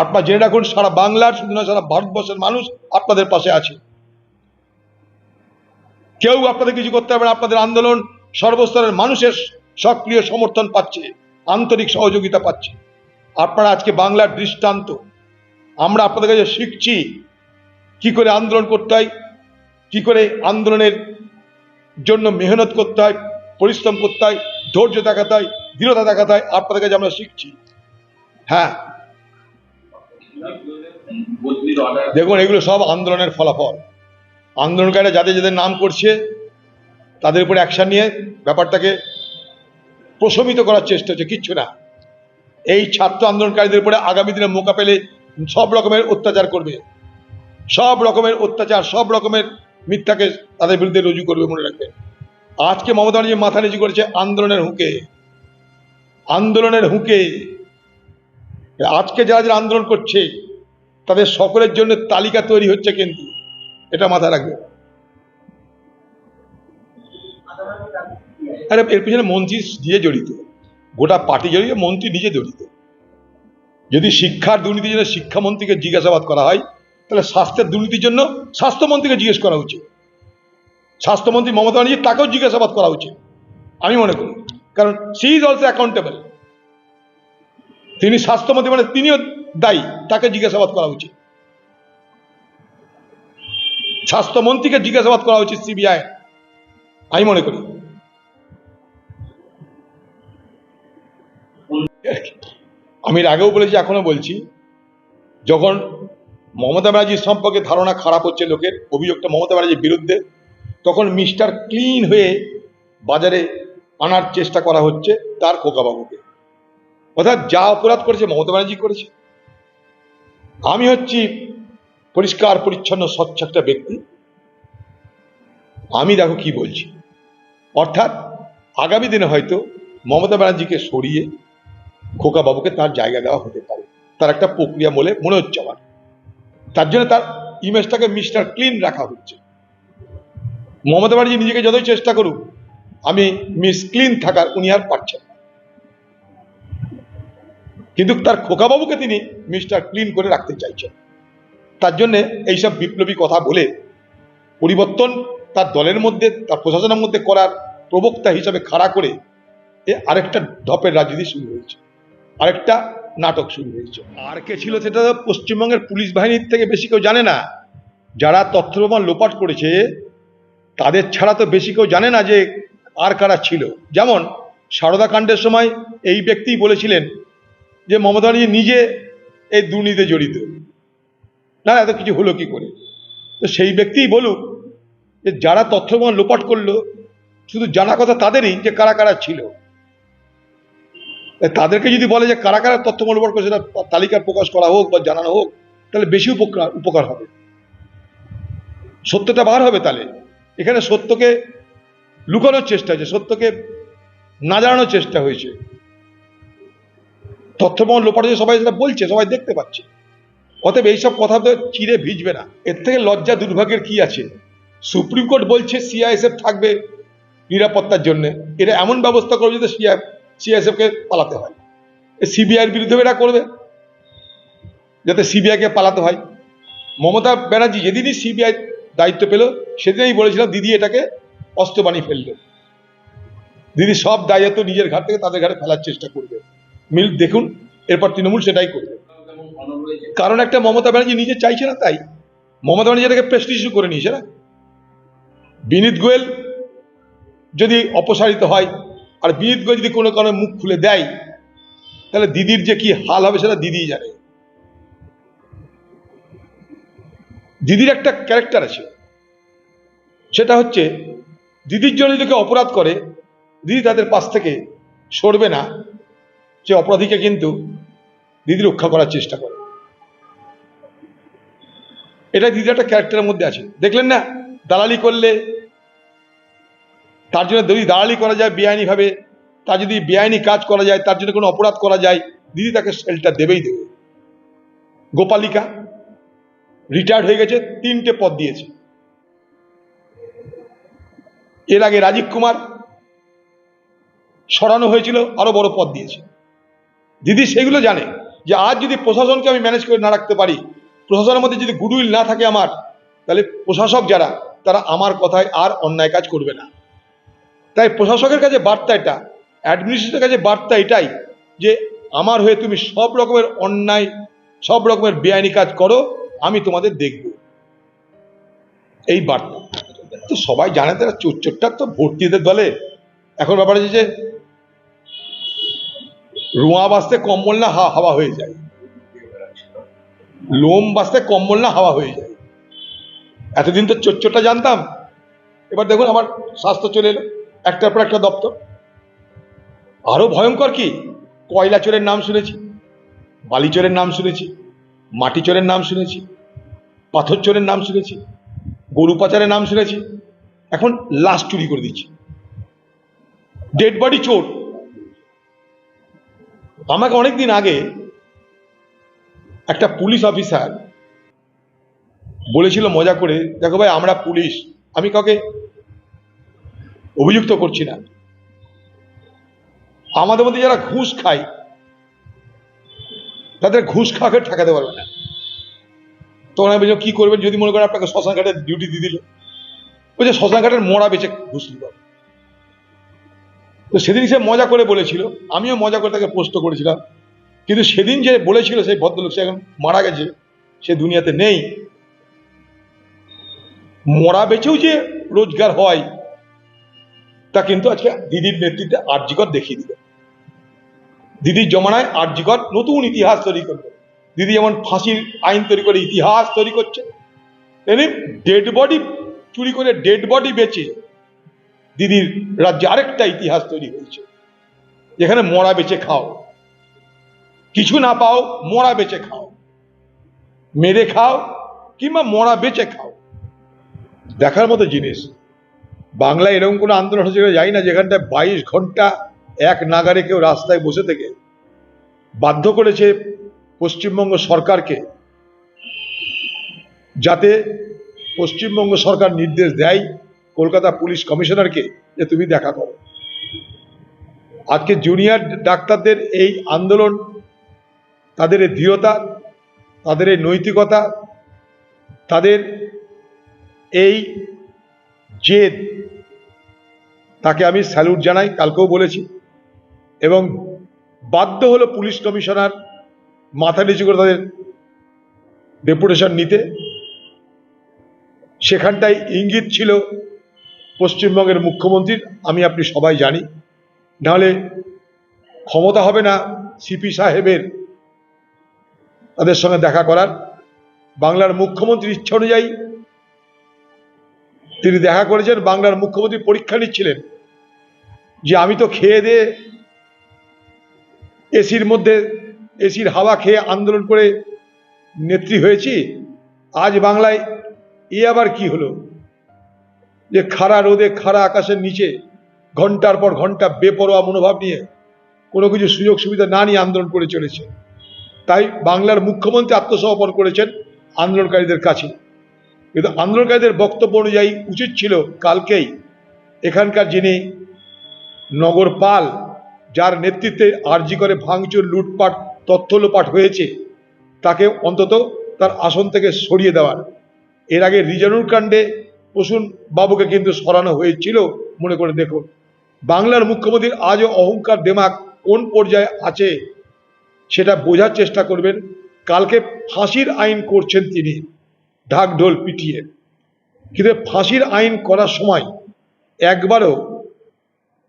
আপনারা জেনে রাখুন, সারা বাংলার, শুধু না সারা ভারতবর্ষের মানুষ আপনাদের পাশে আছে। কেউ আপনাদের কিছু করতে পারবে না, আপনাদের আন্দোলন সর্বস্তরের মানুষের সক্রিয় সমর্থন পাচ্ছে, আন্তরিক সহযোগিতা পাচ্ছে। আপনারা আজকে বাংলার দৃষ্টান্ত। আমরা আপনাদের কাছে শিখছি কি করে আন্দোলন করতে হয়, কি করে আন্দোলনের জন্য মেহনত করতে হয়, পরিশ্রম করতে হয়, ধৈর্য দেখাতে হয়, দৃঢ়তা দেখাতে হয়, আপনাদের কাছে আমরা শিখছি। হ্যাঁ দেখুন, এগুলো সব আন্দোলনের ফলাফল। আন্দোলনকারীরা যাদের যাদের নাম করছে, তাদের উপরে অ্যাকশন নিয়ে ব্যাপারটাকে প্রশমিত করার চেষ্টা হচ্ছে, কিচ্ছু না। এই ছাত্র আন্দোলনকারীদের উপরে আগামী দিনে মোকা পেলে সব রকমের অত্যাচার করবে। সব রকমের অত্যাচার, সব রকমের মিথ্যাকে তাদের বিরুদ্ধে রুজু করবে মনে রাখবেন। আজকে মমতা ব্যানার্জি মাথা নিচু করেছে আন্দোলনের হুঁকে। আন্দোলনের হুঁকে। আজকে যারা যারা আন্দোলন করছে, তাদের সকলের জন্য তালিকা তৈরি হচ্ছে কিন্তু। এটা মাথায় রাখবে। আরে, এর পিছনে মন্ত্রী নিজে জড়িত। গোটা পার্টি জড়িত, মন্ত্রী নিজে জড়িত। যদি শিক্ষার দুর্নীতির জন্য শিক্ষামন্ত্রীকে জিজ্ঞাসাবাদ করা হয়, তাহলে স্বাস্থ্যের দুর্নীতির জন্য স্বাস্থ্যমন্ত্রীকে জিজ্ঞেস করা উচিত। স্বাস্থ্যমন্ত্রী মমতা ব্যানার্জি তাকেও জিজ্ঞাসাবাদ করা উচিত। আমি মনে করি। কারণ, সি ইজ অলসো অ্যাকাউন্টেবল। তিনি স্বাস্থ্যমন্ত্রী মানে তিনিও দায়ী, তাকে জিজ্ঞাসাবাদ করা উচিত। স্বাস্থ্যমন্ত্রীকে জিজ্ঞাসাবাদ করা উচিত সিবিআই। আমি মনে করি। আমি আগেও বলেছি, এখনও বলছি, যখন মমতা ব্যানার্জির সম্পর্কে ধারণা খারাপ হচ্ছে লোকের, অভিযোগটা মমতা ব্যানার্জির বিরুদ্ধে, তখন মিস্টার ক্লিন হয়ে বাজারে আনার চেষ্টা করা হচ্ছে তার খোকাবাবুকে। অর্থাৎ যা অপরাধ করেছে, মমতা ব্যানার্জি করেছে। আমি হচ্ছি পরিষ্কার, পরিচ্ছন্ন, স্বচ্ছ একটা ব্যক্তি। আমি দেখো কি বলছি। অর্থাৎ আগামী দিনে হয়তো মমতা ব্যানার্জিকে সরিয়ে খোকা বাবুকে তার জায়গা দেওয়া হতে পারে। তার একটা প্রক্রিয়া বলে মনে হচ্ছে আমার। তার জন্য তার ইমেজটাকে মিস্টার ক্লিন রাখা হচ্ছে। মমতা ব্যানার্জি নিজেকে যতই চেষ্টা করুক, আমি মিস ক্লিন থাকার উনি আর পারছেন। কিন্তু তার খোকাবাবুকে তিনি মিস্টার ক্লিন করে রাখতে চাইছেন। তার জন্য এইসব বিপ্লবী কথা বলে পরিবর্তন তার দলের মধ্যে, তার প্রশাসনের মধ্যে করার প্রবক্তা হিসাবে খাড়া করে এ আরেকটা ঢপের রাজনীতি শুরু হয়েছে, আরেকটা নাটক শুরু হয়েছে। আর কে ছিল সেটা তো পশ্চিমবঙ্গের পুলিশ বাহিনীর থেকে বেশি কেউ জানে না। যারা তথ্য প্রমাণ লোপাট করেছে, তাদের ছাড়া তো বেশি কেউ জানে না যে আর কারা ছিল। যেমন সারদা কাণ্ডের সময় এই ব্যক্তিই বলেছিলেন যে মমতা ব্যানার্জি নিজে এই দুর্নীতিতে জড়িত। না, এত কিছু হলো কি করে? তো সেই ব্যক্তিই বলুক যে যারা তথ্য লোপাট করল, শুধু জানা কথা তাদেরই যে কারা কারা ছিল। তাদেরকে যদি বলে যে কারা কারা তথ্য লোপাট করে সেটা তালিকা প্রকাশ করা হোক বা জানানো হোক, তাহলে বেশি উপকার উপকার হবে। সত্যটা বার হবে তাহলে। এখানে সত্যকে লুকানোর চেষ্টা হয়েছে সত্যকে না জানানোর চেষ্টা হয়েছে। তথ্য প্রমাণ লোপাট হয়েছে সবাই সেটা বলছে, সবাই দেখতে পাচ্ছে। অতএব এইসব কথা তো চিরে ভিজবে না। এর থেকে লজ্জা দুর্ভাগ্যের কি আছে? সুপ্রিম কোর্ট বলছে সিআইএসএফ থাকবে নিরাপত্তার জন্য। এটা এমন ব্যবস্থা করবে যাতে সিআই, সিআইএসএফকে পালাতে হয়। সিবিআইয়ের বিরুদ্ধে এটা করবে, যাতে সিবিআইকে পালাতে হয়। মমতা ব্যানার্জি যেদিনই সিবিআই দায়িত্ব পেল, সেদিনই বলেছিলাম, দিদি, এটাকে অস্ত্র বানিয়ে ফেলবে। দিদি সব দায়িত্ব নিজের ঘাট থেকে তাদের ঘাটে ফেলার চেষ্টা করবে। মিল দেখুন, এরপর তৃণমূল সেটাই করবে। কারণ একটা মমতা ব্যানার্জি নিজে চাইছে না, তাই। মমতা ব্যানার্জি এটাকে প্রেস্টিজ করে নিয়েছে না। বিনীত গোয়েল যদি অপসারিত হয়, আর বিনীত গোয়েল যদি কোনো কারণে মুখ খুলে দেয়, তাহলে দিদির যে কি হাল হবে সেটা দিদিই জানে। দিদির একটা ক্যারেক্টার আছে। সেটা হচ্ছে, দিদির জন্য যদি কেউ অপরাধ করে, দিদি তাদের পাশ থেকে সরবে না সে অপরাধীকে কিন্তু দিদি রক্ষা করার চেষ্টা করে। এটা দিদির একটা ক্যারেক্টারের মধ্যে আছে। দেখলেন না? দালালি করলে তার জন্য যদি দালালি করা যায় বেআইনি ভাবে তার যদি বেআইনি কাজ করা যায়, তার জন্য কোনো অপরাধ করা যায়, দিদি তাকে সেলটা দেবেই দেবে। গোপালিকা রিটায়ার্ড হয়ে গেছে, তিনটে পদ দিয়েছে। এর আগে রাজীব কুমার সরানো হয়েছিল, আরও বড় পদ দিয়েছে। দিদি সেগুলো জানে যে আজ যদি প্রশাসনকে আমি ম্যানেজ করে না রাখতে পারি, প্রশাসনের মধ্যে যদি গুডউইল না থাকে আমার, তাহলে প্রশাসক যারা, তারা আমার কথায় আর অন্যায় কাজ করবে না। তাই প্রশাসকের কাছে বার্তা এটা অ্যাডমিনিস্ট্রেটরের কাছে বার্তা এটাই যে আমার হয়ে তুমি সব রকমের অন্যায়, সব রকমের বেআইনি কাজ করো, আমি তোমাদের দেখব। এই বার্তা। তো সবাই জানে তারা চোর চোরটার তো ভর্তিদের দলে। এখন ব্যাপার হচ্ছে যে রোঁয়া বাঁচতে কম্বল না হাওয়া হয়ে যায়। লোম বাঁচতে কম্বল না হাওয়া হয়ে যায়। এতদিন তো চোর চোরটা জানতাম। এবার দেখুন আমার স্বাস্থ্য চলে এলো। একটার পর একটা দপ্তর। আরও ভয়ঙ্কর কি? কয়লা চোরের নাম শুনেছি, বালি চোরের নাম শুনেছি, মাটি চোরের নাম শুনেছি, পাথর চোরের নাম শুনেছি, গরু পাচারের নাম শুনেছি। এখন লাশ চুরি করে দিচ্ছি। ডেড বডি চোর। আমাকে অনেকদিন আগে একটা পুলিশ অফিসার বলেছিল মজা করে, দেখো ভাই, আমরা পুলিশ, আমি কাউকে অভিযুক্ত করছি না। আমাদের মধ্যে যারা ঘুষ খায়, তাদের ঘুষ খাওয়াকে ঠেকাতে পারবে না। তখন আমি বলছি, কি করবেন? যদি মনে করেন আপনাকে শ্মশান ঘাটের ডিউটি দিয়ে দিল। বলছে শ্মশান ঘাটের মোড়া বেঁচে ঘুষ নিব তো সেদিন সে মজা করে বলেছিল, আমিও মজা করে তাকে পোস্ট করেছিলাম। কিন্তু সেদিন যে বলেছিল সেই ভদ্রলোক, সে এখন মারা গেছে, সে দুনিয়াতে নেই। মরা বেঁচেও যে রোজগার হয়, তা কিন্তু আজকে দিদির নেতৃত্বে আর্যিকর দেখিয়ে দিল। দিদির জমানায় আর্যিকর নতুন ইতিহাস তৈরি করবে দিদি যেমন ফাঁসির আইন তৈরি করে ইতিহাস তৈরি করছে ডেড বডি চুরি করে ডেড বডি বেচে দিদির রাজ্যে আরেকটা ইতিহাস তৈরি হয়েছে। যেখানে মরা বেঁচে খাও। কিছু না পাও মরা বেঁচে খাও। মেরে খাও কিংবা মরা বেঁচে খাও। দেখার মতো জিনিস। বাংলায় এরকম কোনো আন্দোলন হচ্ছে যাই না, যেখানটায় বাইশ ঘণ্টা এক নাগারে কেউ রাস্তায় বসে থেকে বাধ্য করেছে পশ্চিমবঙ্গ সরকারকে যাতে পশ্চিমবঙ্গ সরকার নির্দেশ দেয় কলকাতা পুলিশ কমিশনারকে যে তুমি দেখা করো। আজকে জুনিয়র ডাক্তারদের এই আন্দোলন, তাদের এই দৃঢ়তা, তাদের এই নৈতিকতা, তাদের এই জেদ, তাকে আমি স্যালুট জানাই, কালকেও বলেছি। এবং বাধ্য হলো পুলিশ কমিশনার মাথা নিচু করে তাদের ডেপুটেশন নিতে। সেখানটায় ইঙ্গিত ছিল পশ্চিমবঙ্গের মুখ্যমন্ত্রীর আমি আপনি সবাই জানি। নাহলে ক্ষমতা হবে না সিপি সাহেবের তাদের সঙ্গে দেখা করার। বাংলার মুখ্যমন্ত্রীর ইচ্ছা অনুযায়ী তিনি দেখা করেছেন, বাংলার মুখ্যমন্ত্রী পরীক্ষা নিচ্ছিলেন যে আমি তো খেয়ে দিয়ে এসির মধ্যে, এসির হাওয়া খেয়ে আন্দোলন করে নেত্রী হয়েছি, আজ বাংলায় এ আবার কি হলো? যে খাড়া রোদে, খাড়া আকাশের নিচে, ঘণ্টার পর ঘণ্টা বেপরোয়া মনোভাব নিয়ে কোনো কিছু সুযোগ সুবিধা না নিয়ে আন্দোলন করে চলেছে। তাই বাংলার মুখ্যমন্ত্রী আত্মসমর্পণ করেছেন আন্দোলনকারীদের কাছে। কিন্তু আন্দোলনকারীদের বক্তব্য অনুযায়ী উচিত ছিল কালকেই এখানকার যিনি নগর পাল, যার নেতৃত্বে আরজি করে ভাঙচুর, লুটপাট, তথ্য লোপাট হয়েছে, তাকে অন্তত তার আসন থেকে সরিয়ে দেওয়ার। এর আগে রিজানুর কাণ্ডে প্রসূন বাবুকে কিন্তু সরানো হয়েছিল। মনে করে দেখুন, বাংলার মুখ্যমন্ত্রীর আজও অহংকার দেমাক কোন পর্যায়ে আছে সেটা বোঝার চেষ্টা করবেন। কালকে ফাঁসির আইন করছেন তিনি, ঢাকঢোল পিটিয়ে। কিন্তু ফাঁসির আইন করার সময় একবারও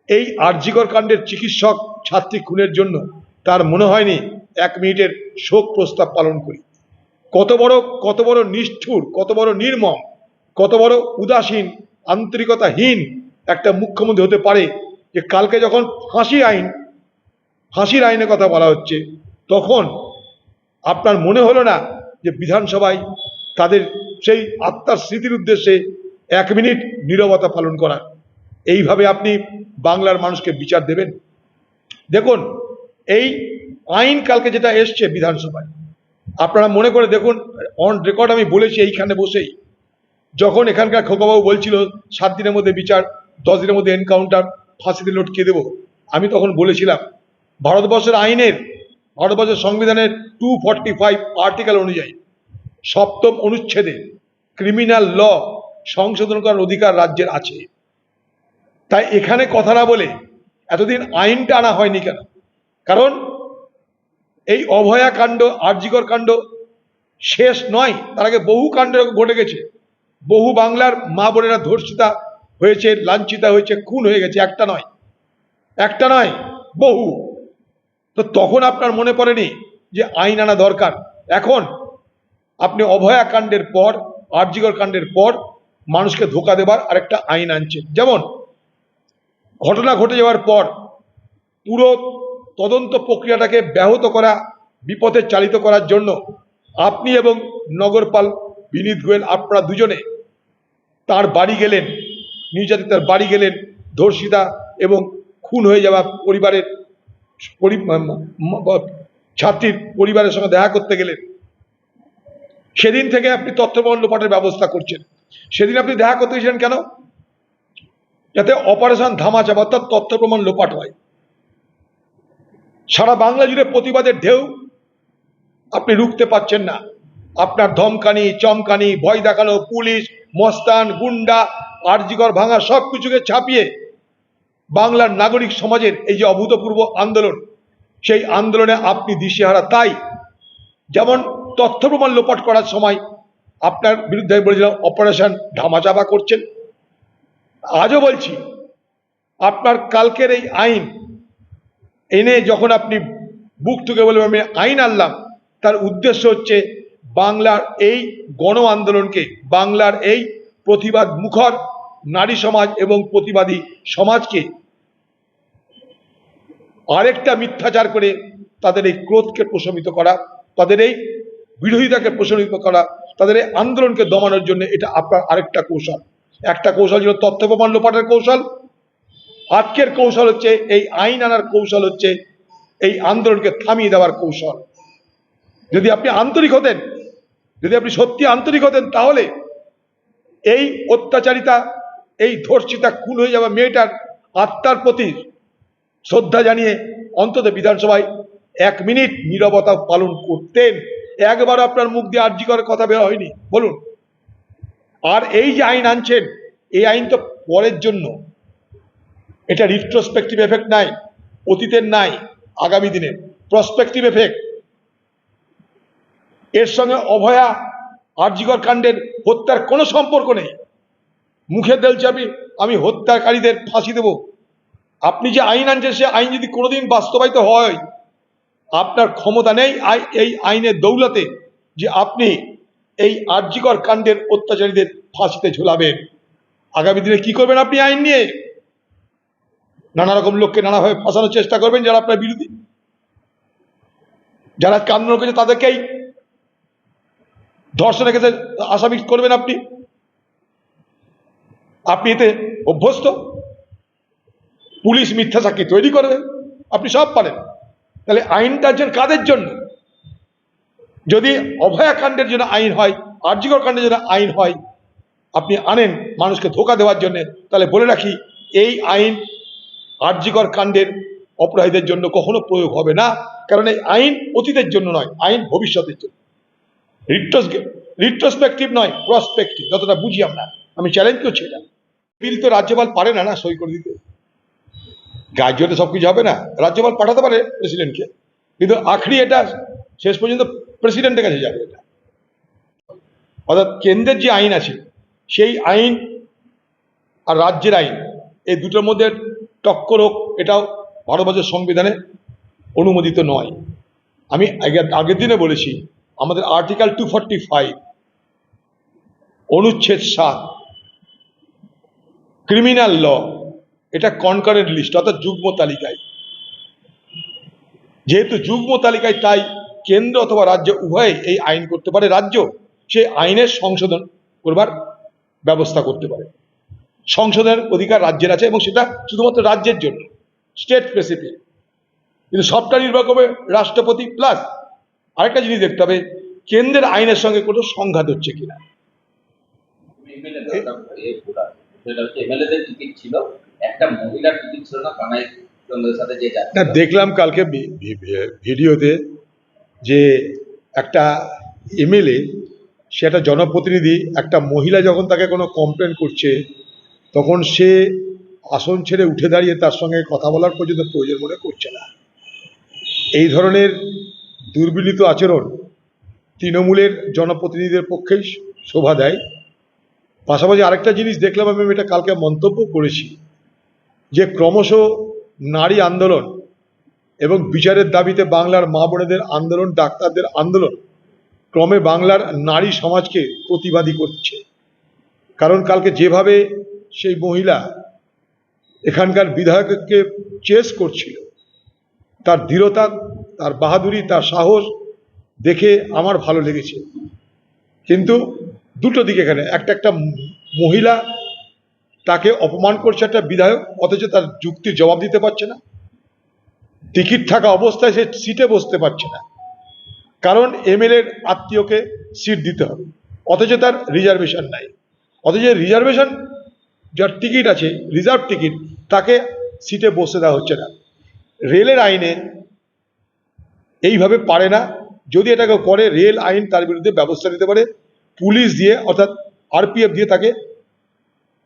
এই আরজিকর কাণ্ডের চিকিৎসক ছাত্রী খুনের জন্য তার মনে হয়নি এক মিনিটের শোক প্রস্তাব পালন করি। কত বড় কত বড় নিষ্ঠুর, কত বড় নির্মম কত বড় উদাসীন, আন্তরিকতাহীন একটা মুখ্যমন্ত্রী হতে পারে যে কালকে যখন ফাঁসি আইন, ফাঁসির আইনের কথা বলা হচ্ছে, তখন আপনার মনে হলো না যে বিধানসভায় তাদের সেই আত্মার স্মৃতির উদ্দেশ্যে এক মিনিট নীরবতা পালন করা? এইভাবে আপনি বাংলার মানুষকে বিচার দেবেন? দেখুন, এই আইন কালকে যেটা এসছে বিধানসভায়, আপনারা মনে করে দেখুন অন রেকর্ড আমি বলেছি এইখানে বসেই। যখন এখানকার খোকাবাবু বলছিল, সাত দিনের মধ্যে বিচার, দশ দিনের মধ্যে এনকাউন্টার ফাঁসিতে লটকিয়ে দেবো, আমি তখন বলেছিলাম, ভারতবর্ষের আইনের, ভারতবর্ষের সংবিধানের টু ফর্টি ফাইভ আর্টিকেল অনুযায়ী সপ্তম অনুচ্ছেদে ক্রিমিনাল ল সংশোধন করার অধিকার রাজ্যের আছে। তাই এখানে কথা না বলে এতদিন আইনটা আনা হয়নি কেন? কারণ এই অভয়া কাণ্ড আর্যিকর কাণ্ড শেষ নয়, তার আগে বহু কাণ্ড ঘটে গেছে। বহু বাংলার মা বোনেরা ধর্ষিতা হয়েছে, লাঞ্ছিতা হয়েছে, খুন হয়ে গেছে, একটা নয়। একটা নয়, বহু। তো তখন আপনার মনে পড়েনি যে আইন আনা দরকার? এখন আপনি অভয়া কাণ্ডের পর আর্যিকর কাণ্ডের পর মানুষকে ধোকা দেবার আরেকটা আইন আনছেন। যেমন, ঘটনা ঘটে যাওয়ার পর পুরো তদন্ত প্রক্রিয়াটাকে ব্যাহত করা, বিপথে চালিত করার জন্য আপনি এবং নগরপাল বিনীত গোয়েল, আপনারা দুজনে তার বাড়ি গেলেন নির্যাতিতার বাড়ি গেলেন, ধর্ষিতা এবং খুন হয়ে যাওয়া পরিবারের ছাত্রীর পরিবারের সঙ্গে দেখা করতে গেলেন। সেদিন থেকে আপনি তথ্য প্রমাণ লোপাটের ব্যবস্থা করছেন। সেদিন আপনি দেখা করতে গেছিলেন কেন? যাতে অপারেশন ধামাচাপা অর্থাৎ তথ্য প্রমাণ লোপাট হয়। সারা বাংলা জুড়ে প্রতিবাদের ঢেউ আপনি রুখতে পারছেন না। আপনার ধমকানি, চমকানি, ভয় দেখানো, পুলিশ মস্তান, গুন্ডা, আরজিকর ভাঙা সব কিছুকে ছাপিয়ে বাংলার নাগরিক সমাজের এই যে অভূতপূর্ব আন্দোলন, সেই আন্দোলনে আপনি দিশেহারা। তাই যেমন তথ্য প্রমাণ লোপাট করার সময় আপনার বিরুদ্ধে আমি বলেছিলাম, অপারেশন ধামাচাপা করছেন। আজও বলছি, আপনার কালকের এই আইন এনে যখন আপনি বুক টুকে বলবেন, আমি আইন আনলাম, তার উদ্দেশ্য হচ্ছে বাংলার এই গণ আন্দোলনকে বাংলার এই প্রতিবাদ মুখর নারী সমাজ এবং প্রতিবাদী সমাজকে আরেকটা মিথ্যাচার করে তাদের এই ক্রোধকে প্রশমিত করা, তাদের এই বিরোধিতাকে প্রশমিত করা, তাদের এই আন্দোলনকে দমানোর জন্য এটা আপনার আরেকটা কৌশল। একটা কৌশল ছিল তথ্য প্রমাণ লোপাটের কৌশল। আজকের কৌশল হচ্ছে এই আইন আনার কৌশল হচ্ছে এই আন্দোলনকে থামিয়ে দেওয়ার কৌশল। যদি আপনি আন্তরিক হতেন যদি আপনি সত্যি আন্তরিক হতেন, তাহলে এই অত্যাচারিতা, এই ধর্ষিতা খুন হয়ে যাওয়া মেয়েটার আত্মার প্রতি শ্রদ্ধা জানিয়ে অন্তত বিধানসভায় এক মিনিট নীরবতা পালন করতেন। একবার আপনার মুখ দিয়ে আর্জি করার কথা বের হয়নি। বলুন, আর এই যে আইন আনছেন, এই আইন তো পরের জন্য। এটা রিট্রোস্পেক্টিভ এফেক্ট নাই, অতীতের নাই, আগামী দিনের। প্রসপেক্টিভ এফেক্ট এর সঙ্গে অভয়া আর্যিকর কাণ্ডের হত্যার কোনো সম্পর্ক নেই। মুখে দেলছে আমি আমি হত্যাকারীদের ফাঁসি দেব। আপনি যে আইন আনছেন, সে আইন যদি কোনোদিন বাস্তবায়িত হয়, আপনার ক্ষমতা নেই এই আইনের দৌলতে যে আপনি এই আর্যিকর কাণ্ডের অত্যাচারীদের ফাঁসিতে ঝুলাবেন। আগামী দিনে কি করবেন আপনি আইন নিয়ে? নানা রকম লোককে নানাভাবে ফাঁসানোর চেষ্টা করবেন যারা আপনার বিরোধী যারা কান্ড করেছে তাদেরকেই ধর্ষণের ক্ষেত্রে আসামি করবেন আপনি? আপনি এতে অভ্যস্ত? পুলিশ মিথ্যা সাক্ষী তৈরি করবে? আপনি সব পারেন। তাহলে আইনটা যে কাদের জন্য? যদি অভয়াকাণ্ডের জন্য আইন হয় আর্যিকর কাণ্ডের জন্য আইন হয়, আপনি আনেন মানুষকে ধোকা দেওয়ার জন্য, তাহলে বলে রাখি, এই আইন আর্যিকর কাণ্ডের অপরাধীদের জন্য কখনো প্রয়োগ হবে না। কারণ এই আইন অতীতের জন্য নয়, আইন ভবিষ্যতের জন্য। রিট্রোস্পেক্টিভ নয় প্রসপেক্টিভ যতটা বুঝি আমরা। আমি চ্যালেঞ্জ করছি এটা। বিল তো রাজ্যপাল পারে না না, সই করে দিতে। গার্জিয়তে সব কিছু হবে না। রাজ্যপাল পাঠাতে পারে প্রেসিডেন্টকে কিন্তু আখরি এটা শেষ পর্যন্ত প্রেসিডেন্টের কাছে যাবে এটা। অর্থাৎ কেন্দ্রের যে আইন আছে, সেই আইন আর রাজ্যের আইন, এই দুটোর মধ্যে টক্কর হোক, এটাও ভারতবর্ষের সংবিধানে অনুমোদিত নয়। আমি আগে- আগের দিনে বলেছি আমাদের আর্টিকেল টু ফর্টি ফাইভ অনুচ্ছেদ সাত ক্রিমিনাল ল এটা কনকারেন্ট লিস্ট অর্থাৎ যুগ্ম তালিকায়। যেহেতু যুগ্ম তালিকায়, তাই কেন্দ্র অথবা রাজ্য উভয়ে এই আইন করতে পারে। রাজ্য সে আইনের সংশোধন করবার ব্যবস্থা করতে পারে। সংশোধনের অধিকার রাজ্যের আছে এবং সেটা শুধুমাত্র রাজ্যের জন্য স্টেট স্পেসিফিক কিন্তু সবটা নির্ভর করবে রাষ্ট্রপতি প্লাস আরেকটা জিনিস দেখতে হবে, কেন্দ্রের আইনের সঙ্গে কোনো সংঘাত হচ্ছে কিনা। দেখলাম কালকে ভিডিওতে যে একটা এমএলএ, সে একটা জনপ্রতিনিধি, একটা মহিলা যখন তাকে কোনো কমপ্লেন করছে, তখন সে আসন ছেড়ে উঠে দাঁড়িয়ে তার সঙ্গে কথা বলার পর্যন্ত প্রয়োজন মনে করছে না। এই ধরনের দুর্বিনীত আচরণ তৃণমূলের জনপ্রতিনিধিদের পক্ষেই শোভা দেয়। পাশাপাশি আরেকটা জিনিস দেখলাম আমি এটা কালকে মন্তব্য করেছি যে ক্রমশ নারী আন্দোলন এবং বিচারের দাবিতে বাংলার মা বোনেদের আন্দোলন, ডাক্তারদের আন্দোলন ক্রমে বাংলার নারী সমাজকে প্রতিবাদী করছে। কারণ কালকে যেভাবে সেই মহিলা এখানকার বিধায়ককে চেস করছিল, তার দৃঢ়তা তার বাহাদুরি, তার সাহস দেখে আমার ভালো লেগেছে। কিন্তু দুটো দিকে এখানে, একটা একটা মহিলা তাকে অপমান করছে, একটা বিধায়ক, অথচ তার যুক্তির জবাব দিতে পারছে না। টিকিট থাকা অবস্থায় সে সিটে বসতে পারছে না। কারণ এমএলএর আত্মীয়কে সিট দিতে হবে, অথচ তার রিজার্ভেশন নাই। অথচ রিজার্ভেশন, যার টিকিট আছে, রিজার্ভ টিকিট, তাকে সিটে বসতে দেওয়া হচ্ছে না। রেলের আইনে এইভাবে পারে না। যদি এটাকে করে, রেল আইন তার বিরুদ্ধে ব্যবস্থা নিতে পারে, পুলিশ দিয়ে, অর্থাৎ আরপিএফ দিয়ে তাকে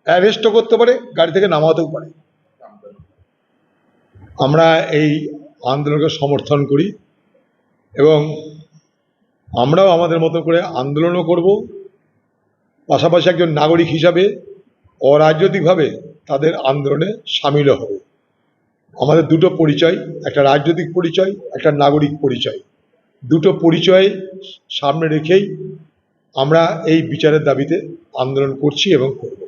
অ্যারেস্টও করতে পারে, গাড়ি থেকে নামাতেও পারে। আমরা এই আন্দোলনকে সমর্থন করি এবং আমরাও আমাদের মতো করে আন্দোলনও করব। পাশাপাশি একজন নাগরিক হিসাবে অরাজনৈতিকভাবে তাদের আন্দোলনে সামিলও হব। আমাদের দুটো পরিচয়, একটা রাজনৈতিক পরিচয়, একটা নাগরিক পরিচয়। দুটো পরিচয় সামনে রেখেই আমরা এই বিচারের দাবিতে আন্দোলন করছি এবং করব।